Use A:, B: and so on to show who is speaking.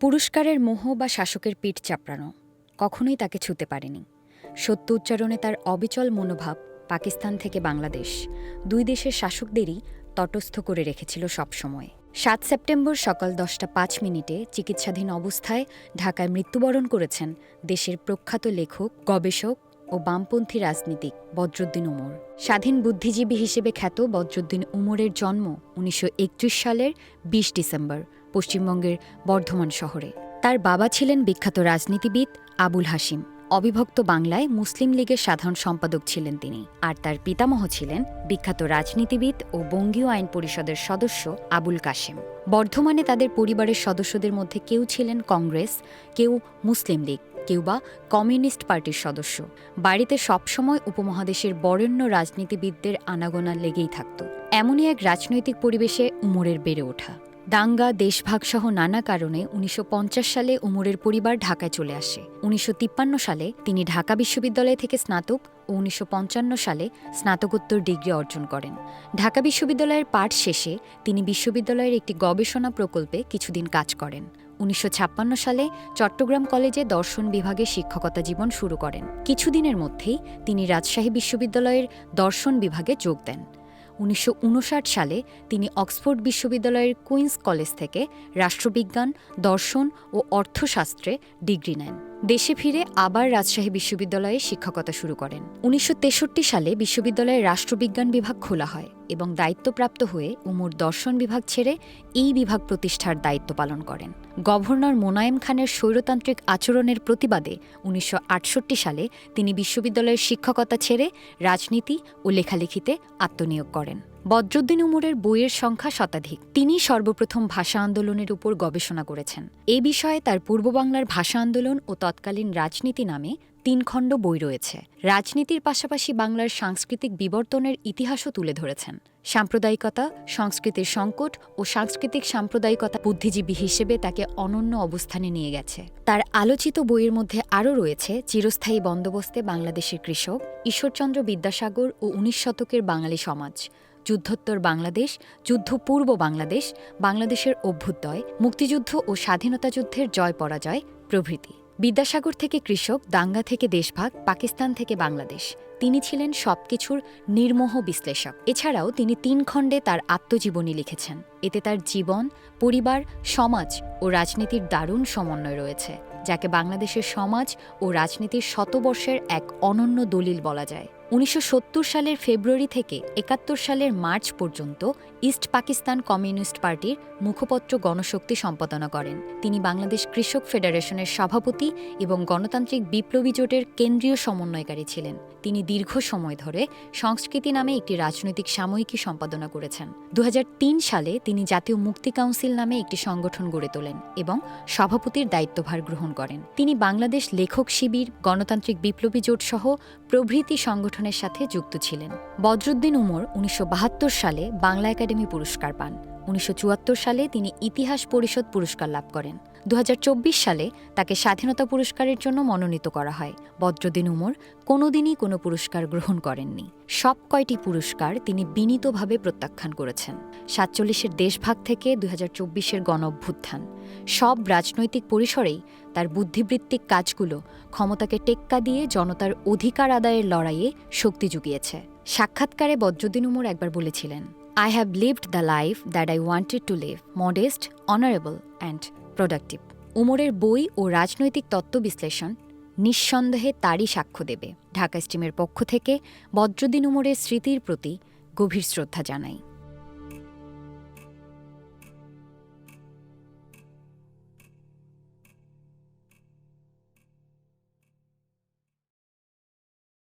A: পুরস্কারের মোহ বা শাসকের পিঠ চাপড়ানো, কখনোই তাকে ছুতে পারেনি। সত্য উচ্চারণে তার অবিচল মনোভাব পাকিস্তান থেকে বাংলাদেশ, দুই দেশের শাসকদেরই তটস্থ করে রেখেছিল সবসময়। সাত সেপ্টেম্বর সকাল দশটা পাঁচ মিনিটে চিকিৎসাধীন অবস্থায় ঢাকায় মৃত্যুবরণ করেছেন দেশের প্রখ্যাত লেখক, গবেষক ও বামপন্থী রাজনীতিক বদরুদ্দিন উমর। স্বাধীন বুদ্ধিজীবী হিসেবে খ্যাত বদরুদ্দিন উমরের জন্ম উনিশশো একত্রিশ সালের বিশ ডিসেম্বর পশ্চিমবঙ্গের বর্ধমান শহরে। তার বাবা ছিলেন বিখ্যাত রাজনীতিবিদ আবুল হাসিম অবিভক্ত বাংলায় মুসলিম লীগের সাধারণ সম্পাদক ছিলেন তিনি। আর তার পিতামহ ছিলেন বিখ্যাত রাজনীতিবিদ ও বঙ্গীয় আইন পরিষদের সদস্য আবুল কাশেম। বর্ধমানে তাদের পরিবারের সদস্যদের মধ্যে কেউ ছিলেন কংগ্রেস, কেউ মুসলিম লীগ, কেউ বা কমিউনিস্ট পার্টির সদস্য। বাড়িতে সবসময় উপমহাদেশের বরেণ্য রাজনীতিবিদদের আনাগোনা লেগেই থাকত। এমনই এক রাজনৈতিক পরিবেশে উমরের বেড়ে ওঠা। দাঙ্গা, দেশভাগসহ নানা কারণে উনিশশো পঞ্চাশ সালে উমরের পরিবার ঢাকায় চলে আসে। উনিশশো তিপ্পান্ন সালে তিনি ঢাকা বিশ্ববিদ্যালয় থেকে স্নাতক ও উনিশশো পঞ্চান্ন সালে স্নাতকোত্তর ডিগ্রি অর্জন করেন। ঢাকা বিশ্ববিদ্যালয়ের পাঠ শেষে তিনি বিশ্ববিদ্যালয়ের একটি গবেষণা প্রকল্পে কিছুদিন কাজ করেন। উনিশশো ছাপ্পান্ন সালে চট্টগ্রাম কলেজে দর্শন বিভাগে শিক্ষকতা জীবন শুরু করেন। কিছুদিনের মধ্যেই তিনি রাজশাহী বিশ্ববিদ্যালয়ের দর্শন বিভাগে যোগ দেন। উনিশশো উনষাট সালে তিনি অক্সফোর্ড বিশ্ববিদ্যালয়ের কুইন্স কলেজ থেকে রাষ্ট্রবিজ্ঞান, দর্শন ও অর্থশাস্ত্রে ডিগ্রি নেন। দেশে ফিরে আবার রাজশাহী বিশ্ববিদ্যালয়ে শিক্ষকতা শুরু করেন। উনিশশো তেষট্টি সালে বিশ্ববিদ্যালয়ের রাষ্ট্রবিজ্ঞান বিভাগ খোলা হয় এবং দায়িত্বপ্রাপ্ত হয়ে উমর দর্শন বিভাগ ছেড়ে এই বিভাগ প্রতিষ্ঠার দায়িত্ব পালন করেন। গভর্নর মোনায়েম খানের স্বৈরতান্ত্রিক আচরণের প্রতিবাদে উনিশশো আটষট্টি সালে তিনি বিশ্ববিদ্যালয়ের শিক্ষকতা ছেড়ে রাজনীতি ও লেখালেখিতে আত্মনিয়োগ করেন। বদরুদ্দিন উমরের বইয়ের সংখ্যা শতাধিক। তিনি সর্বপ্রথম ভাষা আন্দোলনের উপর গবেষণা করেছেন। এ বিষয়ে তার পূর্ব বাংলার ভাষা আন্দোলন ও তৎকালীন রাজনীতি নামে তিন খণ্ড বই রয়েছে। রাজনীতির পাশাপাশি বাংলার সাংস্কৃতিক বিবর্তনের ইতিহাসও তুলে ধরেছেন। সাম্প্রদায়িকতা, সংস্কৃতির সংকট ও সাংস্কৃতিক সাম্প্রদায়িকতা বুদ্ধিজীবী হিসেবে তাকে অনন্য অবস্থানে নিয়ে গেছে। তার আলোচিত বইয়ের মধ্যে আরও রয়েছে চিরস্থায়ী বন্দোবস্তে বাংলাদেশের কৃষক, ঈশ্বরচন্দ্র বিদ্যাসাগর ও উনিশ শতকের বাঙালি সমাজ। যুদ্ধোত্তর বাংলাদেশ যুদ্ধপূর্ব বাংলাদেশ, বাংলাদেশের অভ্যুদয়, মুক্তিযুদ্ধ ও স্বাধীনতা যুদ্ধের জয় পরাজয়, প্রভৃতি। বিদ্যাসাগর থেকে কৃষক, দাঙ্গা থেকে দেশভাগ, পাকিস্তান থেকে বাংলাদেশ। তিনি ছিলেন সবকিছুর নির্মোহ বিশ্লেষক। এছাড়াও তিনি তিন খণ্ডে তার আত্মজীবনী লিখেছেন। এতে তার জীবন, পরিবার, সমাজ ও রাজনীতির দারুণ সমন্বয় রয়েছে, যাকে বাংলাদেশের সমাজ ও রাজনীতির শতবর্ষের এক অনন্য দলিল বলা যায়। উনিশশো সত্তর সালের ফেব্রুয়ারি থেকে একাত্তর সালের মার্চ পর্যন্ত ইস্ট পাকিস্তান কমিউনিস্ট পার্টির মুখপত্র গণশক্তি সম্পাদনা করেন। তিনি বাংলাদেশ কৃষক ফেডারেশনের সভাপতি এবং গণতান্ত্রিক বিপ্লবী জোটের কেন্দ্রীয় সমন্বয়কারী ছিলেন। তিনি দীর্ঘ সময় ধরে সংস্কৃতি নামে একটি রাজনৈতিক সাময়িকী সম্পাদনা করেছেন। দু হাজার তিন সালে তিনি জাতীয় মুক্তি কাউন্সিল নামে একটি সংগঠন গড়ে তোলেন এবং সভাপতির দায়িত্বভার গ্রহণ করেন। তিনি বাংলাদেশ লেখক শিবির, গণতান্ত্রিক বিপ্লবী জোট সহ প্রভৃতি সংগঠনের সাথে যুক্ত ছিলেন। বদরুদ্দিন উমর উনিশশো বাহাত্তর সালে বাংলা একাডেমি পুরস্কার পান। উনিশশো চুয়াত্তর সালে তিনি ইতিহাস পরিষদ পুরস্কার লাভ করেন। দু হাজার চব্বিশ সালে তাকে স্বাধীনতা পুরস্কারের জন্য মনোনীত করা হয়। বদ্রদিন উমর কোনোদিনই কোনো পুরস্কার গ্রহণ করেননি। সব কয়টি পুরস্কার তিনি বিনীতভাবে প্রত্যাখ্যান করেছেন। সাতচল্লিশের দেশভাগ থেকে দু হাজার চব্বিশের গণ অভ্যুত্থান সব রাজনৈতিক পরিসরেই তার বুদ্ধিবৃত্তিক কাজগুলো ক্ষমতাকে টেক্কা দিয়ে জনতার অধিকার আদায়ের লড়াইয়ে শক্তি জুগিয়েছে। সাক্ষাৎকারে বদ্রুদ্দিন উমর একবার বলেছিলেন I have lived the life that I wanted to live modest honourable and productive উমরের বই ও রাজনৈতিক তত্ত্ব বিশ্লেষণ নিঃসন্দেহে তারই সাক্ষ্য দেবে। ঢাকা স্টিমের পক্ষ থেকে বদ্রদিন উমরের স্মৃতির প্রতি গভীর শ্রদ্ধা জানাই।